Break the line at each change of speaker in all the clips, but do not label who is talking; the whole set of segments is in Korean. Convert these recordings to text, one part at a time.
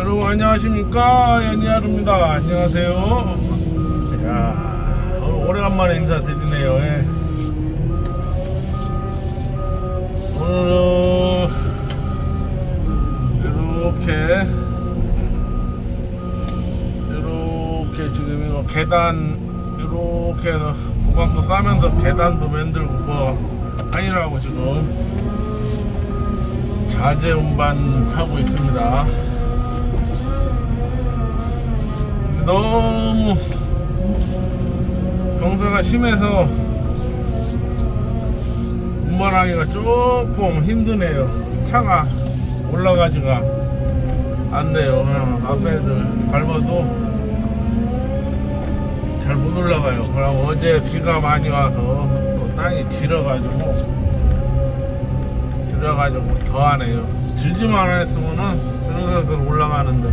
여러분 안녕하십니까 연이하루입니다 안녕하세요 야 오래간만에 인사드리네요 예. 오늘은 이렇게 이렇게 지금 이거 계단 이렇게 해서 고강도 싸면서 계단도 만들고 뭐 아니라고 지금 자재 운반 하고 있습니다. 너무 경사가 심해서 운반하기가 조금 힘드네요. 차가 올라가지가 안 돼요. 그냥 아사이들 밟아도 잘 못 올라가요. 그럼 어제 비가 많이 와서 또 땅이 질어가지고 질어가지고 더 하네요. 질지만 안 했으면은 슬슬슬 올라가는데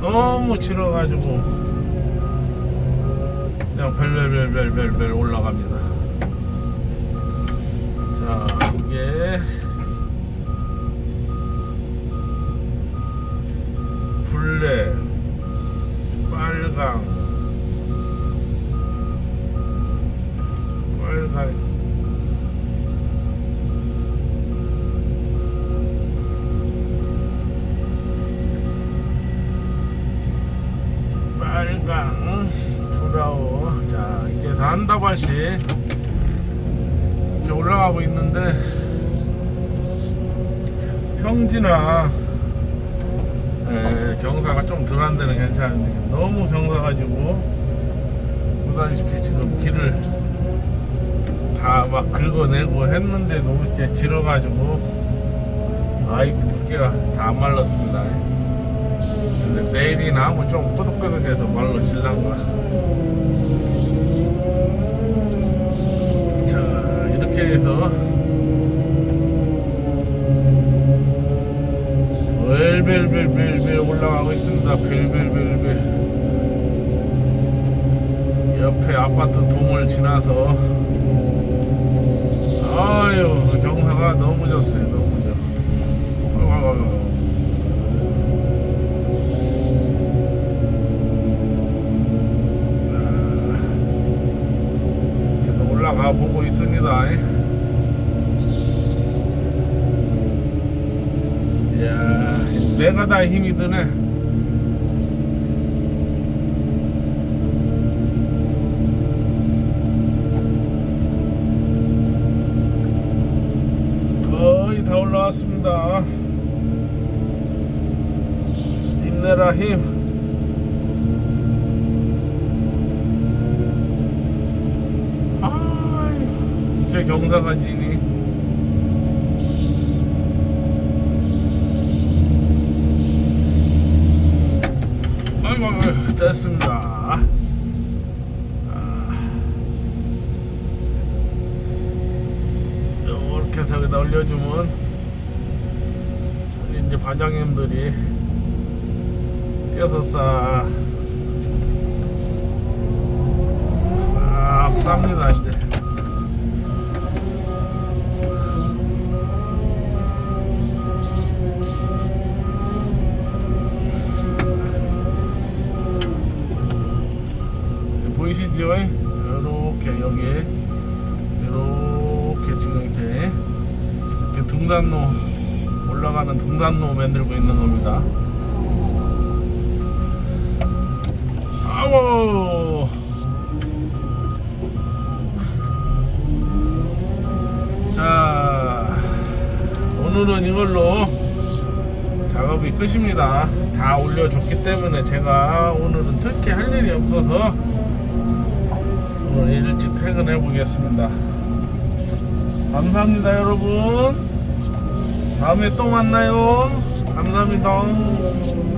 너무 질어가지고 그냥 벨벨벨벨벨벨 올라갑니다. 자 이게 블랙 빨강 빨강 브라우 자 이렇게 해서 한 다발씩 이렇게 올라가고 있는데 평지나 예, 경사가 좀 덜한 데는 괜찮은데 너무 경사 가지고 보다시피 지금 길을 다 막 긁어내고 했는데도 이렇게 질어가지고 아직도 물개가 다안 말랐습니다. 근데 내일이나 하면 좀 끄덕끄덕해서 말로 질란가. 자 이렇게 해서 벨벨벨벨벨 올라가고 있습니다. 벨벨벨벨. 옆에 아파트 동을 지나서 아유 경사가 너무 좋어요 너무 좋아 아이고, 아이고. 아, 보고 있습니다 이야 내가 다 힘이 드네 다 올라왔습니다. 힘내라 힘. 아 이렇게 경사가 지니. 아이고, 됐습니다. 아. 이렇게 해서 여기다 올려주면 이제 반장님들이 뛰어서 싹, 싹 쌉니다 이제 보이시죠? 이렇게 여기에 이렇게 지금 이렇게, 이렇게 등산로 올라가는 등산로 만들고 있는 겁니다. 아우 자 오늘은 이걸로 작업이 끝입니다. 다 올려줬기 때문에 제가 오늘은 특히 할 일이 없어서 오늘 일찍 퇴근해 보겠습니다. 감사합니다, 여러분. 다음에 또 만나요. 감사합니다.